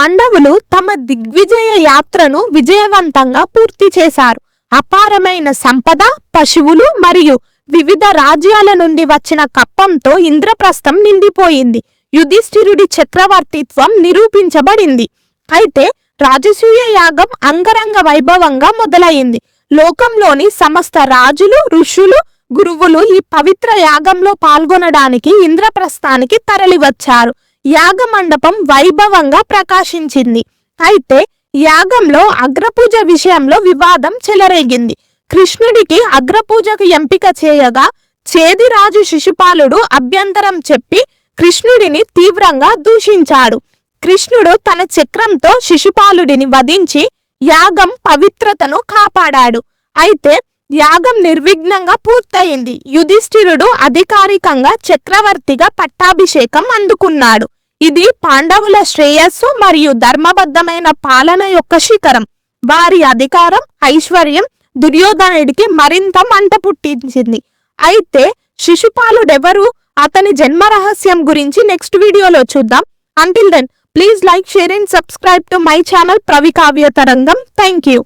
పాండవులు తమ దిగ్విజయ యాత్రను విజయవంతంగా పూర్తి చేశారు. అపారమైన సంపద పశువులు మరియు వివిధ రాజ్యాల నుండి వచ్చిన కప్పంతో ఇంద్రప్రస్థం నిండిపోయింది. యుధిష్ఠిరుడి చక్రవర్తిత్వం నిరూపించబడింది. అయితే రాజసూయ యాగం అంగరంగ వైభవంగా మొదలైంది. లోకంలోని సమస్త రాజులు ఋషులు గురువులు ఈ పవిత్ర యాగంలో పాల్గొనడానికి ఇంద్రప్రస్థానికి తరలివచ్చారు. యాగ మండపం వైభవంగా ప్రకాశించింది. అయితే యాగంలో అగ్రపూజ విషయంలో వివాదం చెలరేగింది. కృష్ణుడికి అగ్రపూజకు ఎంపిక చేయగా చేదిరాజు శిశుపాలుడు అభ్యంతరం చెప్పి కృష్ణుడిని తీవ్రంగా దూషించాడు. కృష్ణుడు తన చక్రంతో శిశుపాలుడిని వధించి యాగం పవిత్రతను కాపాడాడు. అయితే యాగం నిర్విఘ్నంగా పూర్తయింది. యుధిష్ఠిరుడు అధికారికంగా చక్రవర్తిగా పట్టాభిషేకం అందుకున్నాడు. ఇది పాండవుల శ్రేయస్సు మరియు ధర్మబద్ధమైన పాలన యొక్క శిఖరం. వారి అధికారం ఐశ్వర్యం దుర్యోధనుడికి మరింత మంట పుట్టించింది. అయితే శిశుపాలుడెవరు? అతని జన్మ రహస్యం గురించి నెక్స్ట్ వీడియోలో చూద్దాం. Until then please like share and subscribe to my channel Pravikavya Tarangam thank you